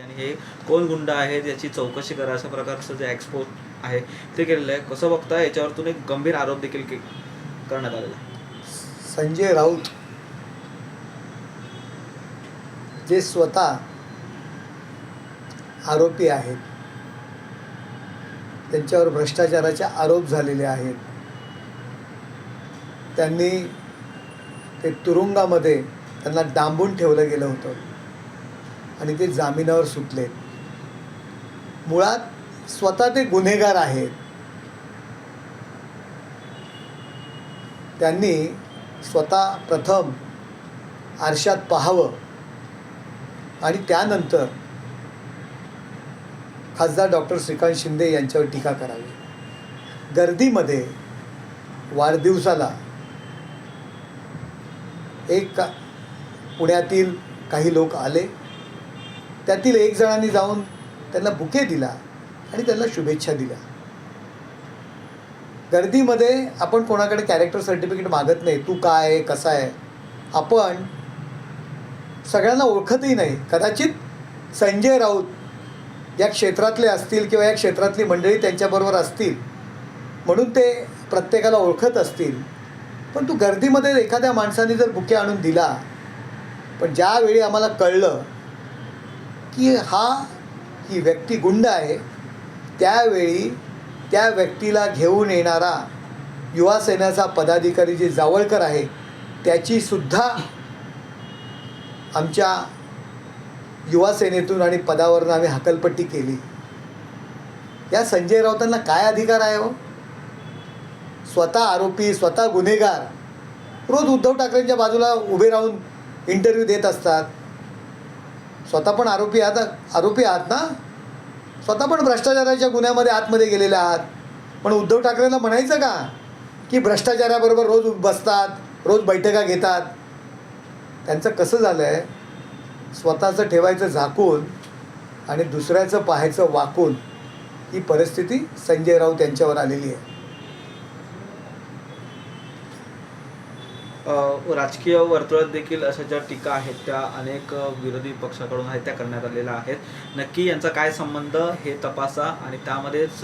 आणि हे कोण गुंड आहेत याची चौकशी करा अशा प्रकारचं जे एक्सपोज आहे ते केलेलं आहे. कसं बघता याच्यावरतून एक गंभीर आरोप देखील करण्यात आलेला आहे. संजय राऊत जे स्वतः आरोपी आहेत त्यांच्यावर भ्रष्टाचाराचे आरोप झालेले आहेत त्यांनी ते तुरुंगामध्ये त्यांना डांबून ठेवलं गेलं होतं. आणि ते जामिनावर सुटले. मुळात स्वतः ते गुन्हेगार आहेत. त्यांनी स्वतः प्रथम आरशात पाहावं आणि त्यानंतर खासदार डॉक्टर श्रीकांत शिंदे यांच्यावर टीका करावी. गर्दीमध्ये वाढदिवसाला एक का पुण्यातील काही लोक आले. त्यातील एक जणांनी जाऊन त्यांना बुके दिला आणि त्यांना शुभेच्छा दिल्या. गर्दीमध्ये आपण कोणाकडे कॅरेक्टर सर्टिफिकेट मागत नाही तू काय आहे कसा आहे आपण सगळ्यांना ओळखतही नाही. कदाचित संजय राऊत या क्षेत्रातले असतील किंवा या क्षेत्रातली मंडळी त्यांच्याबरोबर असतील म्हणून ते प्रत्येकाला ओळखत असतील. पण तू गर्दीमध्ये एखाद्या माणसाने जर बुके आणून दिला पण ज्यावेळी आम्हाला कळलं की हा ही व्यक्ती गुंड आहे त्यावेळी त्या व्यक्तीला घेऊन येणारा युवा सेनेचा पदाधिकारी जे जावळकर आहे त्याची सुद्धा आमच्या युवा सेनेतून आणि पदावरून आम्ही हकलपट्टी केली. या संजय राऊतांना काय अधिकार आहे हो? स्वतः आरोपी स्वतः गुन्हेगार रोज उद्धव ठाकरेंच्या बाजूला उभे राहून इंटरव्ह्यू देत असतात. स्वतः पण आरोपी आहात आरोपी आहात ना? स्वतः पण भ्रष्टाचाराच्या गुन्ह्यामध्ये आतमध्ये गेलेले आहात. पण उद्धव ठाकरेंना म्हणायचं का? की भ्रष्टाचाराबरोबर रोज बसतात रोज बैठका घेतात. त्यांचं कसं झालं आहे स्वतःचं ठेवायचं झाकून आणि दुसऱ्याचं पाहायचं वाकून ही परिस्थिती संजय राऊत यांच्यावर आलेली आहे. राजकीय वर्तुळात देखील अशा ज्या टीका आहेत त्या अनेक विरोधी पक्षाकडून आहेत त्या करण्यात आलेल्या आहेत. नक्की यांचा काय संबंध हे तपासा आणि त्यामध्येच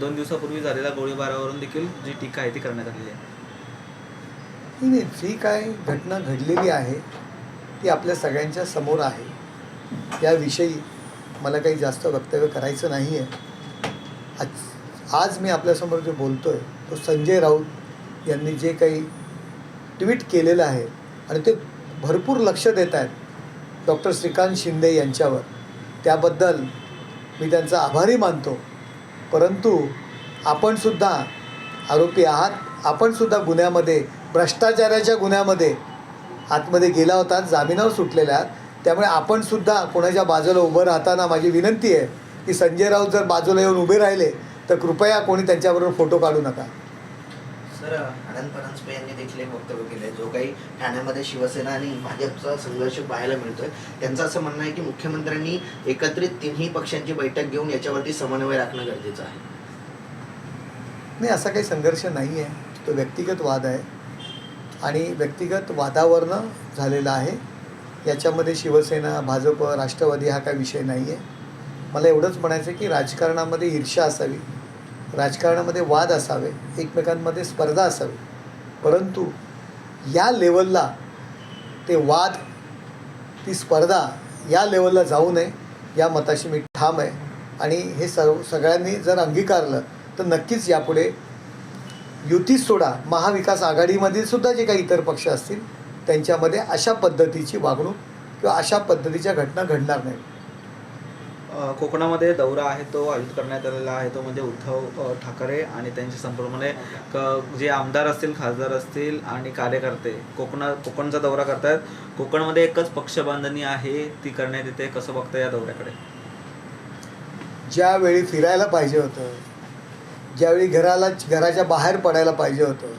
दोन दिवसापूर्वी झालेल्या गोळीबारावरून देखील जी टीका आहे ती करण्यात आलेली आहे. नाही नाही, जी काय घटना घडलेली आहे ती आपल्या सगळ्यांच्या समोर आहे. त्याविषयी मला काही जास्त वक्तव्य करायचं नाही आहे आज आज मी आपल्यासमोर जे बोलतो आहे तो संजय राऊत यांनी जे काही ट्विट केलेलं आहे आणि ते भरपूर लक्ष देत आहेत डॉक्टर श्रीकांत शिंदे यांच्यावर. त्याबद्दल मी त्यांचा आभारी मानतो. परंतु आपणसुद्धा आरोपी आहात. आपणसुद्धा गुन्ह्यामध्ये भ्रष्टाचाराच्या गुन्ह्यामध्ये आतमध्ये गेला होता जामिनावर सुटलेल्या आहात. त्यामुळे आपणसुद्धा कोणाच्या बाजूला उभं राहताना माझी विनंती आहे की संजय राऊत जर बाजूला येऊन उभे राहिले तर कृपया कोणी त्यांच्याबरोबर फोटो काढू नका. सर आनंद परांजपे यांनी देखील एक वक्तव्य केलंय. जो काही ठाण्यामध्ये शिवसेना आणि भाजपचा संघर्ष पाहायला मिळतोय त्यांचं असं म्हणणं आहे की मुख्यमंत्र्यांनी एकत्रित तिन्ही पक्षांची बैठक घेऊन याच्यावरती समन्वय राखणं गरजेचं आहे. नाही असा काही संघर्ष नाही आहे तो व्यक्तिगत वाद आहे. आणि व्यक्तिगत वादावरनं झालेला आहे. याच्यामध्ये शिवसेना भाजप राष्ट्रवादी हा काही विषय नाही आहे मला एवढंच म्हणायचं आहे की राजकारणामध्ये ईर्ष्या असावी. राजकारणामध्ये वाद असावे एकमेकांमध्ये स्पर्धा असावी. परंतु या लेवलला ते वाद ती स्पर्धा या लेवलला जाऊ नये या मताशी मी ठाम आहे. आणि हे सर्व सगळ्यांनी जर अंगीकारलं तर नक्कीच यापुढे युती सोडा महाविकास आघाडीमधील सुद्धा जे काही इतर पक्ष असतील त्यांच्यामध्ये अशा पद्धतीची वागणूक किंवा अशा पद्धतीच्या घटना घडणार नाहीत. कोकणामध्ये दौरा आहे तो आयोजित करण्यात आलेला आहे. तो म्हणजे उद्धव ठाकरे आणि त्यांचे संपूर्ण क जे आमदार असतील खासदार असतील आणि कार्यकर्ते कोकणा कोकणचा दौरा करतायत. कोकणमध्ये एकच पक्षबांधणी आहे ती करण्यात येते. कसं बघतं या दौऱ्याकडे? ज्यावेळी फिरायला पाहिजे होतं ज्यावेळी घराला घराच्या बाहेर पडायला पाहिजे होतं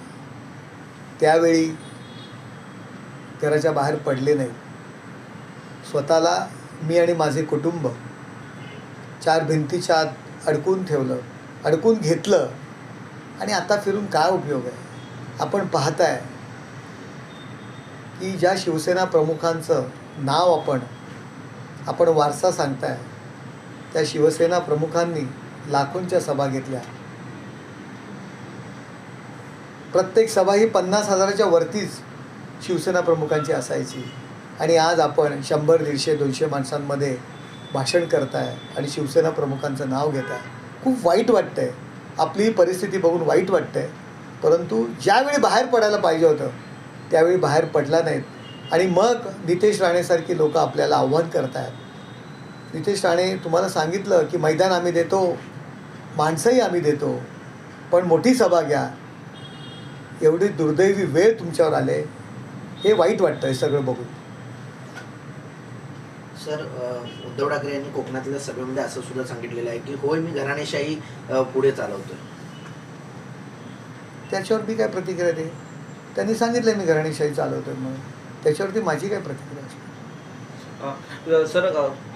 त्यावेळी घराच्या बाहेर पडले नाही स्वतःला मी आणि माझे कुटुंब चार भिंतीच्या आत अडकून ठेवलं अडकून घेतलं. आणि आता फिरून काय उपयोग आहे? आपण पाहताय की ज्या शिवसेना प्रमुखांचं नाव आपण आपण वारसा सांगताय त्या शिवसेना प्रमुखांनी लाखोंच्या सभा घेतल्या. प्रत्येक सभा ही पन्नास हजाराच्या वरतीच शिवसेना प्रमुखांची असायची. आणि आज आपण शंभर दीडशे दोनशे माणसांमध्ये भाषण करताय आणि शिवसेना प्रमुखांचं नाव घेताय. खूप वाईट वाटतंय. आपली परिस्थिती बघून वाईट वाटतंय. परंतु ज्यावेळी बाहेर पडायला पाहिजे होतं त्यावेळी बाहेर पडला नाहीत. आणि मग नितेश राणेसारखी लोक आपल्याला आव्हान करतायत. नितेश राणे तुम्हाला सांगितलं की मैदान आम्ही देतो माणसंही आम्ही देतो पण मोठी सभा घ्या. एवढी दुर्दैवी वेळ तुमच्यावर आले हे वाईट वाटतं हे सगळं बघून. सर उद्धव ठाकरे यांनी कोकणातल्या सभेमध्ये असं सुद्धा सांगितलेलं आहे की होय मी घराणेशाही पुढे चालवतोय. त्याच्यावर मी काय प्रतिक्रिया दे त्यांनी सांगितलं मी घराणेशाही चालवतोय म्हणून. त्याच्यावरती माझी काय प्रतिक्रिया असते? सर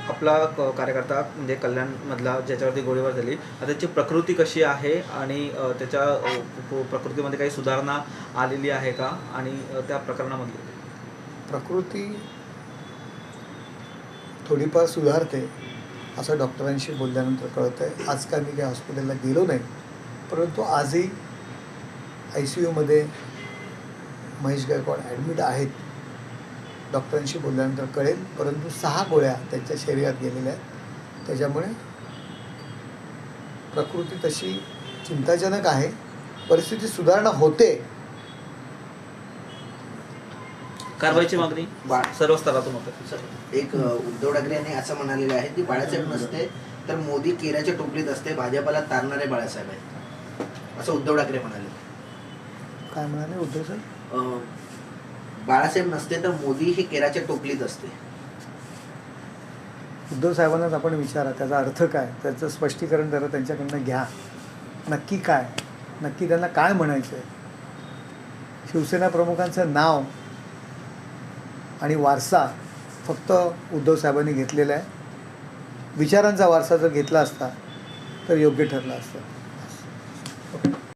आपला क- कार्यकर्ता म्हणजे कल्याणमधला ज्याच्यावरती गोळीबार झाली आता त्याची प्रकृती कशी आहे आणि त्याच्या प्रकृतीमध्ये काही सुधारणा आलेली आहे का? आणि त्या प्रकरणामधली. प्रकृती थोडीफार सुधारते असं डॉक्टरांशी बोलल्यानंतर कळतं आहे आज काय मी काही हॉस्पिटलला गेलो नाही परंतु आजही आय सी यूमध्ये महेश गायकवाड ॲडमिट आहेत. डॉक्टरांशी बोलल्यानंतर कळेल परंतु सहा गोळ्या त्यांच्या शरीरात गेलेल्या आहेत. त्याच्यामुळे प्रकृती तशी चिंताजनक आहे. परिस्थिती सुधारणा होते कारवाईची मागणी बा- सर्व स्तरातून होते. सर एक अ, उद्धव ठाकरे यांनी असं म्हणालेलं आहे की बाळासाहेब नसते तर मोदी केऱ्याच्या टोपलीत असते भाजपाला तारणारे बाळासाहेब आहेत. असं उद्धव ठाकरे म्हणाले. काय म्हणाले उद्धव साहेब? अ, बाळासाहेब नसते तर मोदी ही केराच्या टोपलीत असते. उद्धव साहेबांनाच आपण विचारा त्याचा अर्थ काय? त्याचं स्पष्टीकरण जरा त्यांच्याकडनं घ्या. नक्की काय? नक्की त्यांना काय म्हणायचं आहे शिवसेना प्रमुखांचं नाव आणि वारसा फक्त उद्धव साहेबांनी घेतलेला आहे. विचारांचा वारसा जर घेतला असता तर योग्य ठरलं असतं.